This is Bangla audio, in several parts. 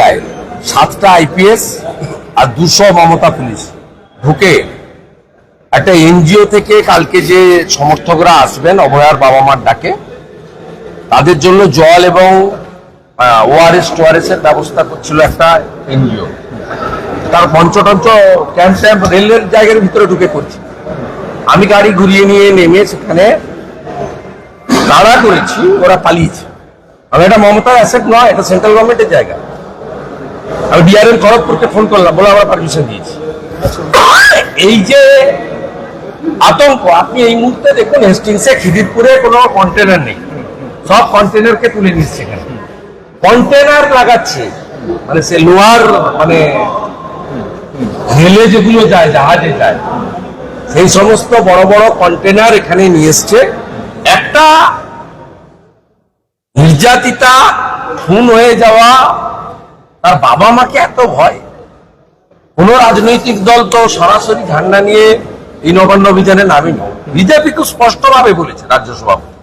রায় সাতটা আইপিএস আর দুশো মমতা পুলিশ ঢুকে একটা এনজিও থেকে কালকে যে সমর্থকরা আসবেন, অভয়ার বাবা মার ডাকে, তাদের জন্য জল এবং ওআরএস টোআরএস এর ব্যবস্থা করছিল একটা এনজিও। তার পঞ্চটঞ্চ ক্যাম্প ট্যাম্প রেলের জায়গার ভিতরে ঢুকে করছে আমি গাড়ি ঘুরিয়ে নিয়ে নেমে সেখানে দাঁড়া করেছি, ওরা পালিয়েছে। আমি এটা মমতার অ্যাসেট নয়, এটা সেন্ট্রাল গভর্নমেন্টের জায়গা। আমি ডিআরএম খড়গপুরকে ফোন করলাম, বলে আমরা পারমিশন দিয়েছি। এই যে আতঙ্ক, আপনি এই মুহূর্তে দেখুন হেস্টিংসে খিদিরপুরে কোনো কন্টেনার নেই। সব কন্টেনারকে তুলে নিচ্ছে এখানে। কন্টেনার লাগাচ্ছে। মানে সে লোহার মানে রেলে যেগুলো যায়, জাহাজে যায়, সেই সমস্ত বড় বড় কন্টেনার এখানে নিয়ে এসছে। একটা নির্যাতিতা, খুন হয়ে যাওয়া তার বাবা মাকে এত ভয়? কোন রাজনৈতিক দল তো সরাসরি ঝান্ডা নিয়ে এই নবান্ন অভিযানে নামেনি। বিজেপি তো স্পষ্টভাবে বলেছে রাজ্য সভাপতি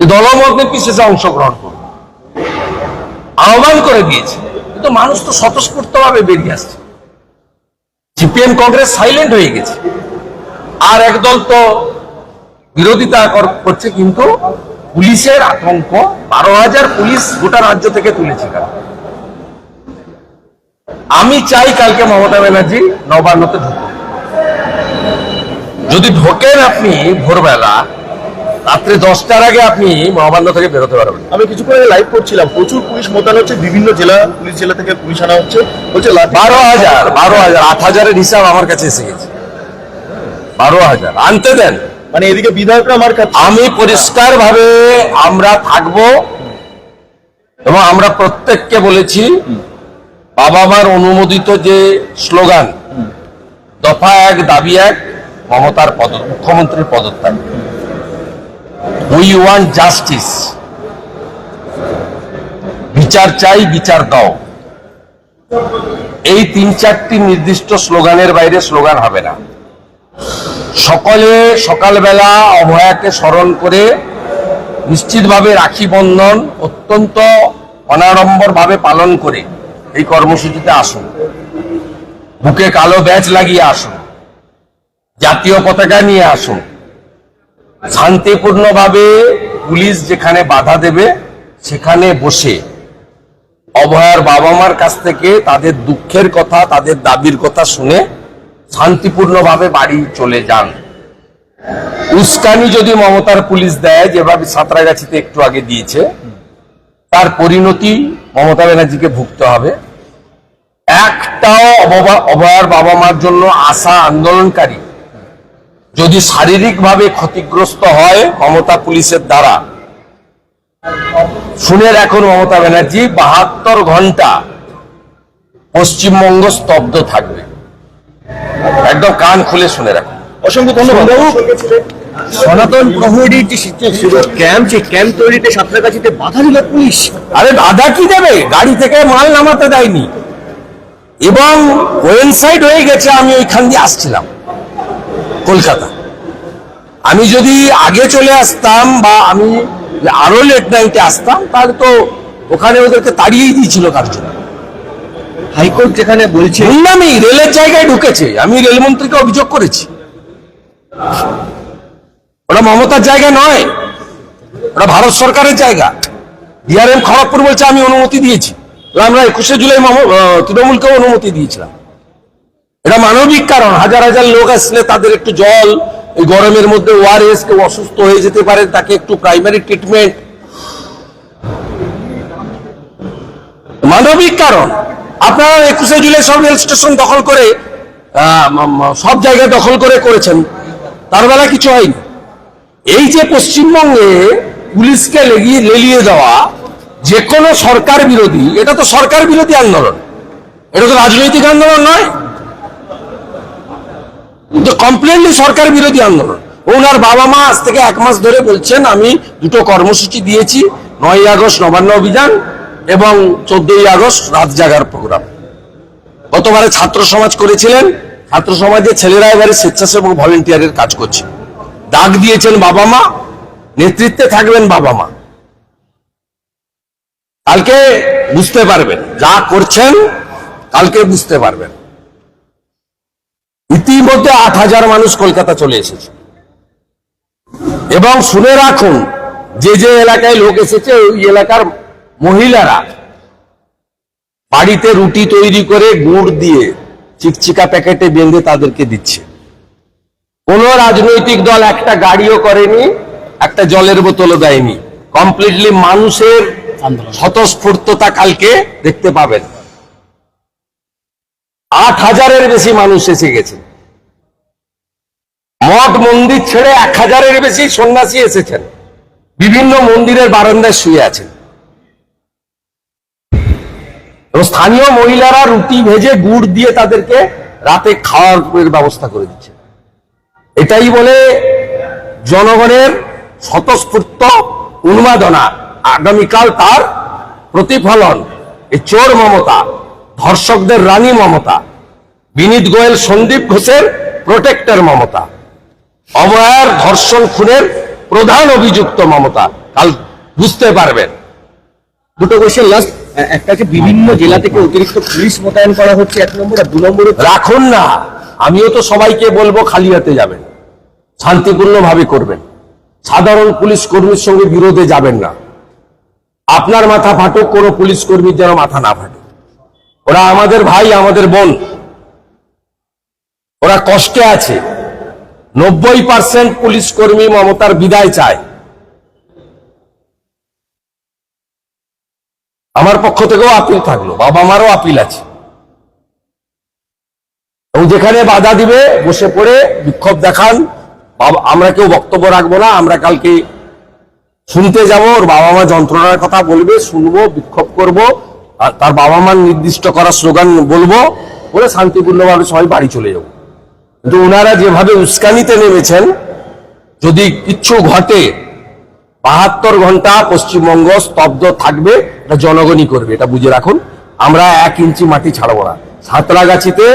যে দলমত বিশেষে অংশগ্রহণ করবে? আহ্বান করে দিয়েছে। কিন্তু মানুষ তো স্বতঃস্ফূর্ত ভাবে বেরিয়ে আসছে। সিপিএম কংগ্রেস সাইলেন্ট হয়ে গেছে। আর একদল তো বিরোধিতা করছে, কিন্তু পুলিশের আতঙ্ক। বারো হাজার পুলিশ গোটা রাজ্য থেকে তুলেছে কাল আমি চাই কালকে মমতা ব্যানার্জি নবান্নতে ঢুকুন যদি ঢোকেন আপনি ভোরবেলা রাত্রে দশটার আগে আপনি নবান্ন থেকে বেরোতে পারবেন। আমি কিছুক্ষণ আগে লাইভ করছিলাম। প্রচুর পুলিশ মোতায়েন হচ্ছে বিভিন্ন জেলা পুলিশ জেলা থেকে পুলিশ আনা হচ্ছে। বলছে বারো হাজার বারো হাজার আট হাজারের হিসাব আমার কাছে এসে গেছে। বারো হাজার আনতে দেন। মানে এদিকে বিধায়করা মার খাচ্ছে। আমি পরিষ্কার ভাবে আমরা থাকব এবং আমরা প্রত্যেককে বলেছি বাবা মার অনুমোদিত যে স্লোগান, দফা এক, দাবি এক, মমতার পদ, মুখ্যমন্ত্রীর পদত্যাগ। উই ওয়ান্ট জাস্টিস বিচার চাই, বিচার দাও। এই তিন চারটি নির্দিষ্ট স্লোগানের বাইরে স্লোগান হবে না। সকলে সকালবেলা অভয়াকে স্মরণ করে নিশ্চিতভাবে রাখি বন্ধন অত্যন্ত অনাড়ম্বর ভাবে পালন করে এই কর্মসূচিতে আসুন। বুকে কালো ব্যাচ লাগিয়ে আসুন। জাতীয় পতাকা নিয়ে আসুন। শান্তিপূর্ণভাবে পুলিশ যেখানে বাধা দেবে, সেখানে বসে। অভয়ার বাবা মার কাছ থেকে তাদের দুঃখের কথা, তাদের দাবির কথা শুনে শান্তিপূর্ণভাবে বাড়ি চলে যান। উস্কানি যদি মমতার পুলিশ দেয়, যেভাবে সাঁতরাগাছিতে একটু আগে দিয়েছে তার পরিণতি মমতা ব্যানার্জিকে ভুগতে হবে। একটাও অভয়ার বাবা মার জন্য আশা আন্দোলনকারী যদি শারীরিকভাবে ক্ষতিগ্রস্ত হয় মমতা পুলিশের দ্বারা। শুনে রাখুন মমতা ব্যানার্জি বাহাত্তর ঘণ্টা পশ্চিমবঙ্গ স্তব্ধ থাকবে। একদম কান খুলে শুনে রাখুন। অসংখ্য ধন্যবাদ। সনাতন প্রহরীর যে ক্যাম্প সেই ক্যাম্প তৈরিতে সাঁতরাগাছিতে বাধা দিল পুলিশ। আরে বাধা কি দেবে? গাড়ি থেকে মাল নামাতে দেয়নি। এবং ওয়েনসাইড হয়ে গেছে আমি ওইখান দিয়ে আসছিলাম কলকাতা। আমি যদি আগে চলে আসতাম বা আমি আরও লেট নাইটে আসতাম তাহলে তো ওখানে ওদেরকে তাড়িয়েই দিয়েছিল কার জন্য হাইকোর্ট যেখানে বলছে আমি রেলের জায়গায় ঢুকেছে। আমি রেলমন্ত্রীকে অভিযোগ করেছি। ওটা মমতার জায়গা নয়। ওটা ভারত সরকারের জায়গা। ডিআরএম খড়গপুর বলছে, আমি অনুমতি দিয়েছি। আমরা একুশে জুলাই তৃণমূলকেও অনুমতি দিয়েছিলাম। এটা মানবিক কারণ। হাজার হাজার লোক আসলে তাদের একটু জল, এই গরমের মধ্যে ওআরএস কেউ অসুস্থ হয়ে যেতে পারে, তাকে একটু প্রাইমারি ট্রিটমেন্ট মানবিক কারণ। আপনারা একুশে জুলাই সব রেল স্টেশন দখল করে সব জায়গায় দখল করে করেছেন। তার বেলা কিছু হয়নি। এই যে পশ্চিমবঙ্গে পুলিশকে লেগিয়ে লেলিয়ে দেওয়া যে কোনো সরকার বিরোধী, এটা তো সরকার বিরোধী আন্দোলন। এটা তো রাজনৈতিক আন্দোলন নয়। কমপ্লেনলি সরকার বিরোধী আন্দোলন। ওনার বাবা মা আজ থেকে এক মাস ধরে বলছেন, আমি দুটো কর্মসূচি দিয়েছি নয় আগস্ট নবান্ন অভিযান এবং চোদ্দই আগস্ট রাত জাগার প্রোগ্রাম। গতবারে ছাত্র সমাজ করেছিলেন। ছাত্র সমাজের ছেলেরা এবারে স্বেচ্ছাসেবক ভলেন্টিয়ারের কাজ করছে। ডাক দিয়েছেন বাবা মা, নেতৃত্বে থাকবেন বাবা মা। কালকে বুঝতে পারবেন, যা করছেন কালকে বুঝতে পারবেন। ইতিমধ্যে আট হাজার মানুষ কলকাতা চলে এসেছে। এবং শুনে রাখুন, যে যে এলাকায় লোক এসেছে, ওই এলাকার মহিলারা বাড়িতে রুটি তৈরি করে গুড় দিয়ে চিকচিকা প্যাকেটে বেঁধে তাদেরকে দিচ্ছে। কোন রাজনৈতিক দল একটা গাড়িও করেনি একটা জলের বোতলও দেয়নি। কমপ্লিটলি মানুষের স্বতঃস্ফূর্ততা কালকে দেখতে পাবেন। আট হাজারের বেশি মানুষ এসে গেছে। মঠ মন্দির ছেড়ে এক হাজারের বেশি সন্ন্যাসী এসেছেন। বিভিন্ন মন্দিরের বারান্দায় শুয়ে আছেন। এবং স্থানীয় মহিলারা রুটি ভেজে গুড় দিয়ে তাদেরকে রাতে খাওয়ার ব্যবস্থা করে দিচ্ছে এটাই বলে জনগণের স্বতঃস্ফূর্ত উন্মাদনা। আগামীকাল তার প্রতিফলন। এই চোর মমতা ধর্ষকদের রানী মমতা বিনীত গোয়েল সন্দীপ ঘোষের প্রোটেক্টর মমতা অভয়ার ধর্ষণ খুনের প্রধান অভিযুক্ত মমতা। কাল বুঝতে পারবেন। দুটো কোয়েশ্চেন লাস্ট একটা বিভিন্ন জেলা থেকে অতিরিক্ত পুলিশ মোতায়েন করা হচ্ছে এক নম্বর আর দু নম্বর রাখুন না। আমিও তো সবাইকে বলব খালি হাতে যাবেন। শান্তিপূর্ণ ভাবে করবেন। সাধারণ পুলিশ কর্মীর সঙ্গে বিরোধে যাবেন না। আপনার মাথা ফাটুক, কোনো পুলিশ কর্মীর যেন মাথা না ফাটে। ওরা আমাদের ভাই, আমাদের বোন। ওরা কষ্টে আছে। নব্বই পার্সেন্ট পুলিশ কর্মী মমতার বিদায় চায়। আমার পক্ষ থেকেও আপিল থাকল। বাবা মারও আপিল আছে। এবং যেখানে বাধা দিবে, বসে পড়ে বিক্ষোভ দেখান। আমরা কেউ বক্তব্য রাখব না, আমরা কালকে শুনতে যাব, ওর বাবা মা যন্ত্রণার কথা বলবে, শুনব, বিক্ষোভ করব তার বাবা মার নির্দিষ্ট করা স্লোগান বলব, বলে শান্তিপূর্ণভাবে সবাই বাড়ি চলে যাব। কিন্তু ওনারা যেভাবে উস্কানিতে নেমেছেন, যদি কিচ্ছু ঘটে, বাহাত্তর ঘণ্টা পশ্চিমবঙ্গ স্তব্ধ থাকবে, এটা জনগণই করবে, এটা বুঝে রাখুন। আমরা এক ইঞ্চি মাটি ছাড়বো না। সাঁতরাগাছিতে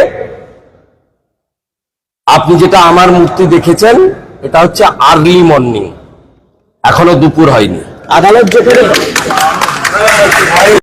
আপনি যেটা আমার মূর্তি দেখেছেন এটা হচ্ছে আর্লি মর্নিং। এখনও দুপুর হয়নি। আদালত যেখানে